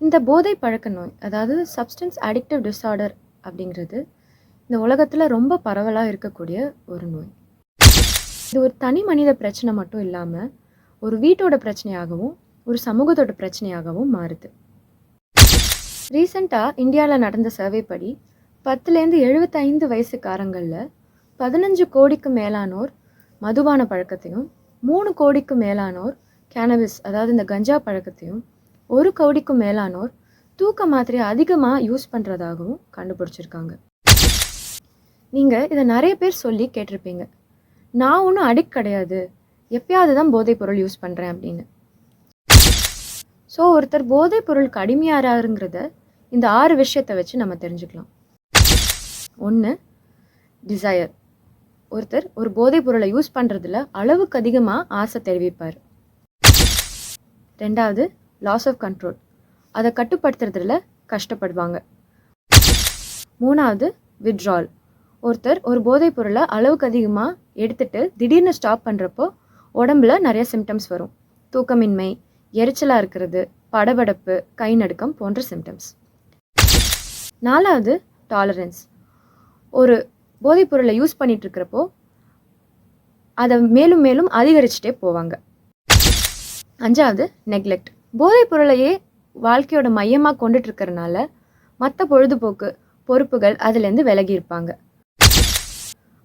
இந்த போதை பழக்க நோய் அதாவது சப்ஸ்டன்ஸ் அடிக்டிவ் டிஸார்டர் அப்படிங்கிறது இந்த உலகத்தில் ரொம்ப பரவலாக இருக்கக்கூடிய ஒரு நோய். இது ஒரு தனி மனித பிரச்சனை மட்டும் இல்லாமல் ஒரு வீட்டோட பிரச்சனையாகவும் ஒரு சமூகத்தோட பிரச்சனையாகவும் மாறுது. ரீசண்டாக இந்தியாவில் நடந்த சர்வே படி பத்துலேருந்து எழுபத்தைந்து வயசுக்காரங்களில் பதினஞ்சு கோடிக்கு மேலானோர் மதுபான பழக்கத்தையும் மூணு கோடிக்கு மேலானோர் கேனபிஸ் அதாவது இந்த கஞ்சா பழக்கத்தையும் ஒரு கோடிக்கும் மேலானோர் தூக்க மாத்திரையை அதிகமாக யூஸ் பண்ணுறதாகவும் கண்டுபிடிச்சிருக்காங்க. நீங்கள் இதை நிறைய பேர் சொல்லி கேட்டிருப்பீங்க. நான் ஒன்றும் அடிக்ட் கிடையாது. எப்பயாவது தான் போதைப் பொருள் யூஸ் பண்ணுறேன் அப்படின்னு. ஸோ ஒருத்தர் போதைப் பொருளுக்கு அடிமையாராருங்கிறத இந்த ஆறு விஷயத்தை வச்சு நம்ம தெரிஞ்சுக்கலாம். ஒன்று டிசையர் ஒருத்தர் ஒரு போதைப் பொருளை யூஸ் பண்ணுறதுல அளவுக்கு அதிகமாக ஆசை தெரிவிப்பார். ரெண்டாவது லாஸ் ஆஃப் கண்ட்ரோல் அதை கட்டுப்படுத்துறதுல கஷ்டப்படுவாங்க. மூணாவது விட்ரால் ஒருத்தர் ஒரு போதைப் பொருளை அளவுக்கு அதிகமாக எடுத்துட்டு திடீர்னு ஸ்டாப் பண்ணுறப்போ உடம்புல நிறைய சிம்டம்ஸ் வரும். தூக்கமின்மை எரிச்சலாக இருக்கிறது படபடப்பு கை நடுக்கம் போன்ற சிம்டம்ஸ் நாலாவது டாலரன்ஸ் ஒரு போதைப் பொருளை யூஸ் பண்ணிட்டு இருக்கிறப்போ அதை மேலும் மேலும் அதிகரிச்சுட்டே போவாங்க. அஞ்சாவது நெக்லெக்ட் போதைப் பொருளையே வாழ்க்கையோட மையமாக கொண்டுட்டு இருக்கிறனால மற்ற பொழுதுபோக்கு பொறுப்புகள் அதுலேருந்து விலகி இருப்பாங்க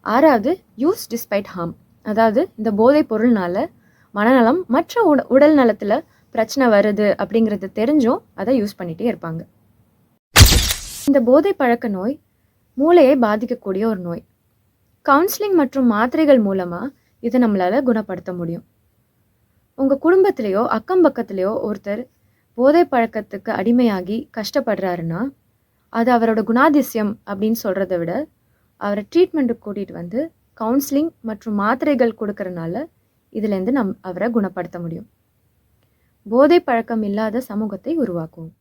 ஆறாவது யூஸ் டிஸ்பைட் ஹார்ம் அதாவது இந்த போதைப் பொருள்னால மனநலம் மற்ற உட உடல் நலத்தில் பிரச்சனை வருது அப்படிங்கிறது தெரிஞ்சும் அதை யூஸ் பண்ணிகிட்டே இருப்பாங்க. இந்த போதை பழக்க நோய் மூளையை பாதிக்கக்கூடிய ஒரு நோய். கவுன்சிலிங் மற்றும் மாத்திரைகள் மூலமாக இதை நம்மளால் குணப்படுத்த முடியும். உங்கள் குடும்பத்திலேயோ அக்கம் பக்கத்துலேயோ ஒருத்தர் போதை பழக்கத்துக்கு அடிமையாகி கஷ்டப்படுறாருன்னா அது அவரோட குணாதிசயம் அப்படின்னு சொல்கிறத விட அவரை ட்ரீட்மெண்ட்டுக்கு கூட்டிகிட்டு வந்து கவுன்சிலிங் மற்றும் மாத்திரைகள் கொடுக்கறனால இதுலேருந்து நம் அவரை குணப்படுத்த முடியும். போதை பழக்கம் இல்லாத சமூகத்தை உருவாக்குவோம்.